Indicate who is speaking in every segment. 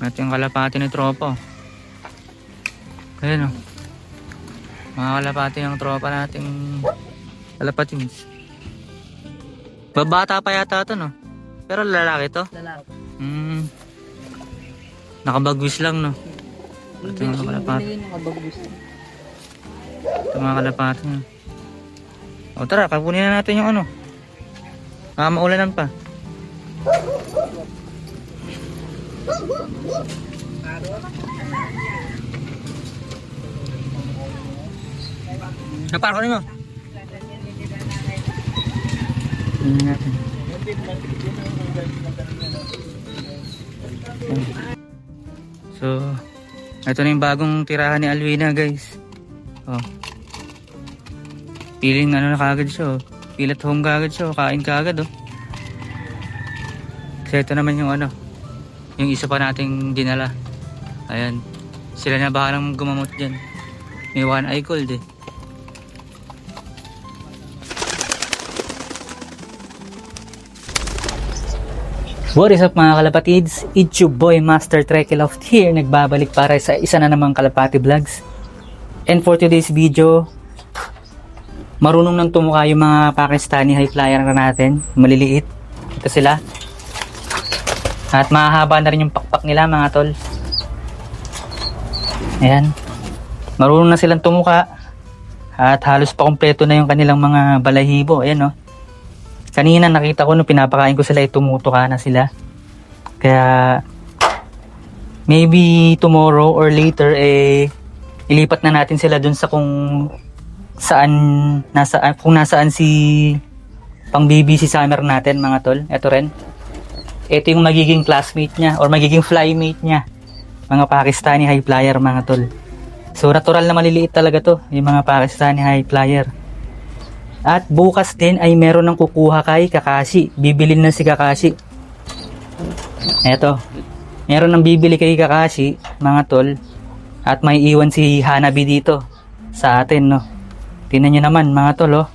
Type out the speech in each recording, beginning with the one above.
Speaker 1: At yung kalapati ni tropa. oh. Ayan o. Mga kalapati ng tropa nating kalapatins. Babata pa yata ito no? Pero lalaki to.
Speaker 2: Lalaki.
Speaker 1: Hmm. Nakabagwis lang no? Ito yung kalapati. Ito mga kalapati niya. O tara, kapunin na natin yung ano. Baka maulanan pa. Napar ko mo. Tingnan natin. So, ito na yung bagong tirahan ni Alwina guys. Oh. Piling ano na kagad siya oh. Feel home kagad siya oh. Kain kagad oh. Kasi ito naman yung ano. Yung isa pa nating dinala. Ayan. Sila na bahalang gumamot dyan. May one eye cold eh. What is up mga kalapatids? It's your boy Master Trekiloft here. Nagbabalik para sa isa na namang kalapati vlogs. And for today's video, marunong nang tumuka yung mga Pakistani high flyer na natin. Maliliit. Ito sila. At mahahaba na rin yung pakpak nila mga tol. Ayan. Marunong na silang tumuka. At halos pa kompleto na yung kanilang mga balahibo. Ayan oh. Kanina nakita ko nung pinapakain ko sila, eh, tumutuka na sila. Kaya maybe tomorrow or later eh ilipat na natin sila dun sa kung saan nasa kung nasaan si pang BBC summer natin mga tol. Ito rin. Ito yung magiging classmate niya or magiging flymate niya. Mga Pakistani high flyer mga tol. So natural na maliliit talaga to, yung mga Pakistani high flyer. At bukas din ay meron ng kukuha kay Kakashi. Bibilin na si Kakashi. Eto. Meron ng bibili kay Kakashi, mga tol. At may iwan si Hanabi dito sa atin, no. Tingnan nyo naman, mga tol, oh.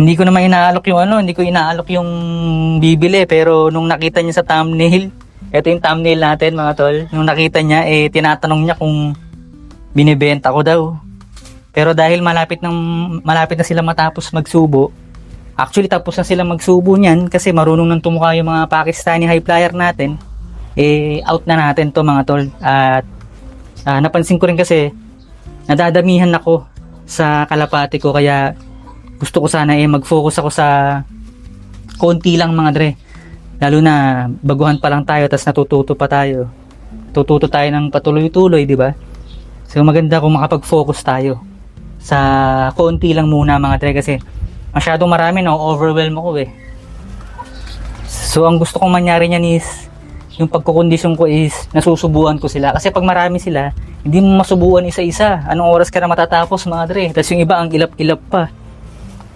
Speaker 1: Hindi ko naman inaalok yung ano, hindi ko inaalok yung bibili. Pero nung nakita niya sa thumbnail, ito yung thumbnail natin, mga tol. Nung nakita niya, eh, tinatanong niya kung binibenta ko daw. Pero dahil malapit ng malapit na sila matapos magsubo, actually tapos na sila magsubo niyan kasi marunong nang tumuka yung mga Pakistani high flyer natin, eh out na natin to mga tol. At ah, napansin ko rin kasi nadadamihan ako sa kalapati ko kaya gusto ko sana eh mag-focus ako sa konti lang mga dre. Lalo na baguhan pa lang tayo tapos natututo pa tayo. Tututo tayo ng patuloy-tuloy, di ba? So maganda kung makapag-focus tayo sa konti lang muna mga tre kasi masyadong marami no overwhelm ako eh so ang gusto kong mangyari niyan is yung pagkukondisyon ko is nasusubuan ko sila kasi pag marami sila hindi mo masubuan isa-isa anong oras ka na matatapos mga tre tapos yung iba ang ilap-ilap pa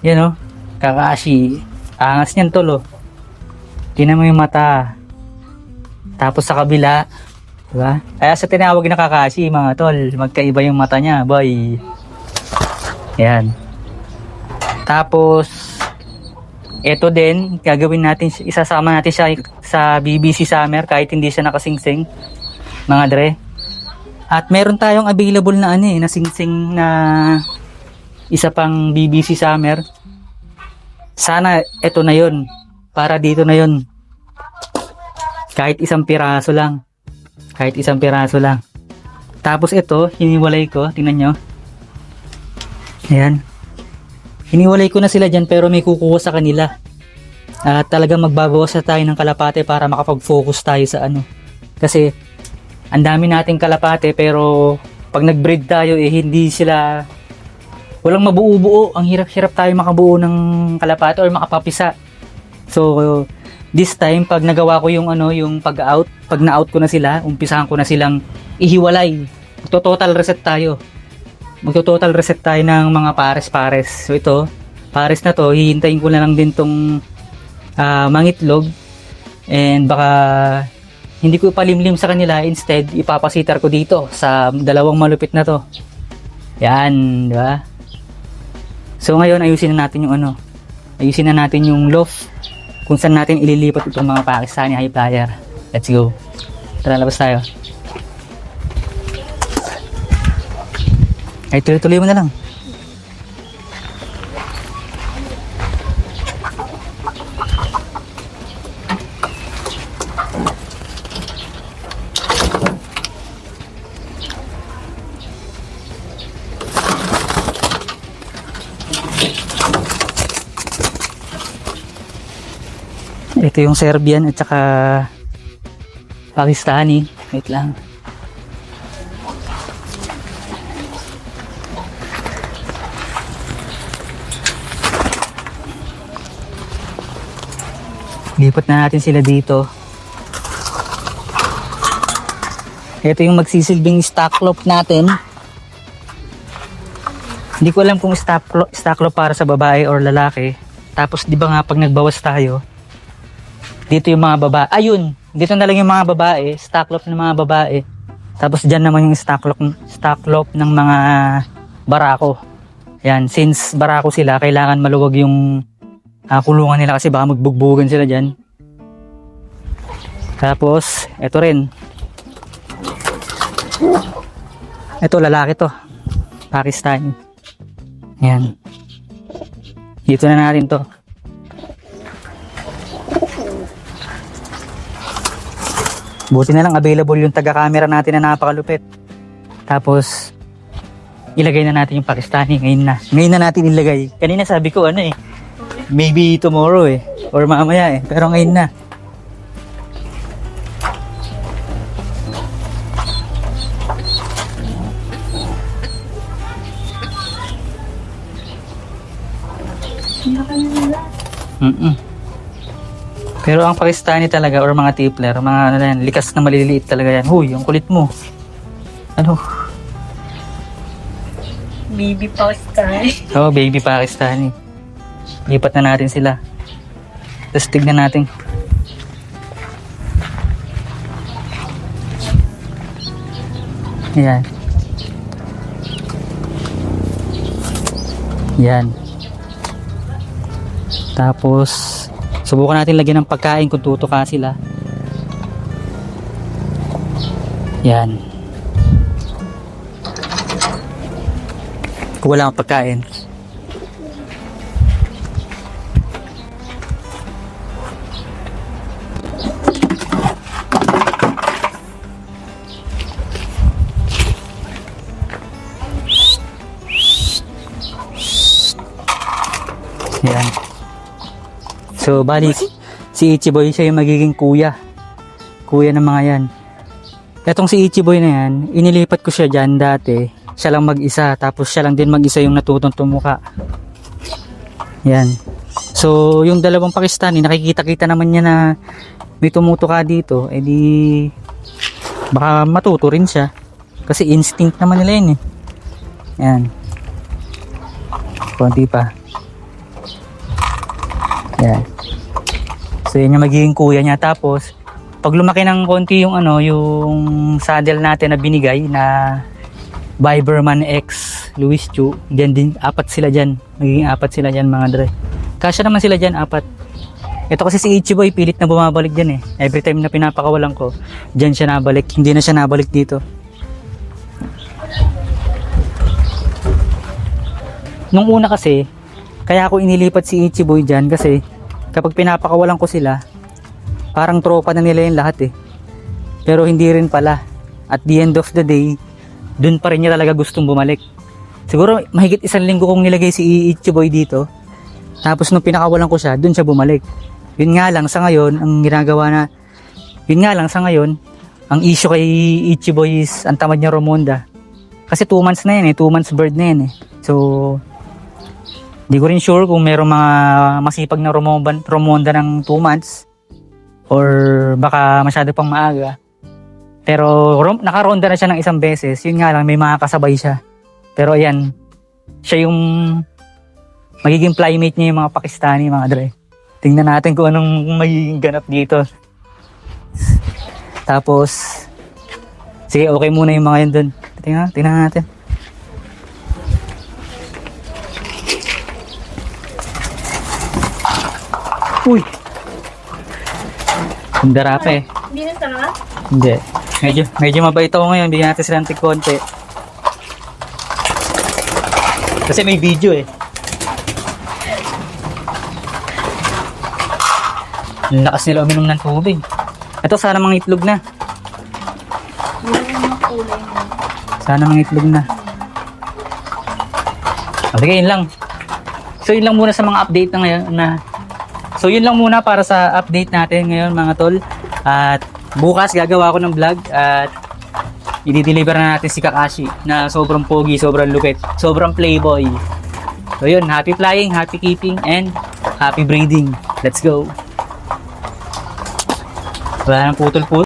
Speaker 1: yan o kakashi angas niyan tol oh tinan mo yung mata tapos sa kabila diba kaya sa tinawag na kakashi mga tol magkaiba yung mata niya boy Ayan. Tapos, ito din, gagawin natin, isasama natin siya sa BBC Summer kahit hindi siya nakasingsing. Mga dre. At meron tayong available na ano eh, na singsing na isa pang BBC Summer. Sana ito na yon Para dito na yon Kahit isang piraso lang. Kahit isang piraso lang. Tapos ito, hiniwalay ko. Tingnan nyo. Ayan. Hiniwalay ko na sila dyan pero may kukuha sa kanila. At talagang magbabawas na tayo ng kalapate para makapag-focus tayo sa ano. Kasi ang dami nating kalapate pero pag nag-breed tayo eh hindi sila walang mabuo-buo. Ang hirap-hirap tayo makabuo ng kalapate or makapapisa. So this time pag nagawa ko yung ano yung pag-out, pag na-out ko na sila, umpisahan ko na silang ihiwalay. Total reset tayo magto-total reset tayo ng mga pares-pares. So ito, pares na to, hihintayin ko na lang din tong ah, mangitlog and baka hindi ko ipalimlim sa kanila instead ipapasitar ko dito sa dalawang malupit na to. Yan, di ba? So ngayon ayusin na natin yung ano, ayusin na natin yung loft kung saan natin ililipat itong mga Pakistani high flyer. Let's go. Tara, labas tayo. Ay, tuloy-tuloy mo na lang. Ito yung Serbian at saka Pakistani. Wait lang. Lipat na natin sila dito. Ito yung magsisilbing stock loop natin. Hindi ko alam kung stock loop, stock loop para sa babae or lalaki. Tapos di ba nga pag nagbawas tayo, dito yung mga babae. Ayun, dito na lang yung mga babae, stock loop ng mga babae. Tapos dyan naman yung stock loop, stock loop ng mga barako. Yan, since barako sila, kailangan maluwag yung ah, kulungan nila kasi baka magbugbugan sila dyan. Tapos, eto rin. Ito, lalaki to. Pakistani. Yan. Dito na natin to. Buti na lang available yung taga-camera natin na napakalupit. Tapos, ilagay na natin yung Pakistani ngayon na. Ngayon na natin ilagay. Kanina sabi ko ano eh, maybe tomorrow eh, or mamaya eh. Pero ngayon na. Mm Pero ang Pakistani talaga or mga tipler, mga ano na yan, likas na maliliit talaga yan. Huy, yung kulit mo. Ano?
Speaker 2: Baby Pakistan.
Speaker 1: Oh, baby Pakistani. Lipat na natin sila. Tapos tignan natin. Yan. Yan. Tapos, subukan natin lagyan ng pagkain kung tutuka sila. Yan. Kung wala kang pagkain. So, bali, si Ichiboy siya yung magiging kuya. Kuya ng mga yan. Etong si Ichiboy na yan, inilipat ko siya dyan dati. Siya lang mag-isa, tapos siya lang din mag-isa yung natutong tumuka. Yan. So, yung dalawang Pakistani, nakikita-kita naman niya na may tumutuka dito, edi baka matuto rin siya. Kasi instinct naman nila yun eh. Yan. Konti pa. Yan. So, yun yung magiging kuya niya. Tapos, pag lumaki ng konti yung ano, yung saddle natin na binigay na Viberman X Luis Chu, dyan din, apat sila dyan. Magiging apat sila dyan mga dre. Kasya naman sila dyan, apat. Ito kasi si Ichiboy, pilit na bumabalik dyan eh. Every time na pinapakawalan ko, dyan siya nabalik. Hindi na siya nabalik dito. Nung una kasi, kaya ako inilipat si Ichiboy dyan kasi kapag pinapakawalan ko sila, parang tropa na nila yung lahat eh. Pero hindi rin pala. At the end of the day, dun pa rin niya talaga gustong bumalik. Siguro mahigit isang linggo kong nilagay si Ichiboy dito. Tapos nung pinakawalan ko siya, dun siya bumalik. Yun nga lang sa ngayon, ang ginagawa na, yun nga lang sa ngayon, ang issue kay Ichiboy is ang tamad niya Romonda. Kasi 2 months na yan eh, 2 months bird na yan eh. So, Di ko rin sure kung merong mga masipag na Romonda, Romonda ng 2 months or baka masyado pang maaga. Pero rom, nakaronda na siya ng isang beses. Yun nga lang, may mga kasabay siya. Pero ayan, siya yung magiging playmate niya yung mga Pakistani, mga dre. Tingnan natin kung anong magiging ganap dito. Tapos, sige, okay muna yung mga yun dun. Tingnan, tingnan natin. Uy! Sundara pa eh.
Speaker 2: Hindi na sarap?
Speaker 1: Hindi. Medyo, medyo mabait ako ngayon. Bigyan natin sila ng konti. Kasi may video eh. Ang lakas nila uminom ng tubig. Ito, sana mga itlog na. Sana mga itlog na. Sige, yun lang. So, yun lang muna sa mga update na ngayon na So, yun lang muna para sa update natin ngayon mga tol. At bukas gagawa ko ng vlog at i-deliver na natin si Kakashi na sobrang pogi, sobrang lupit, sobrang playboy. So, yun. Happy flying, happy keeping, and happy breeding. Let's go. Wala nang putol-putol.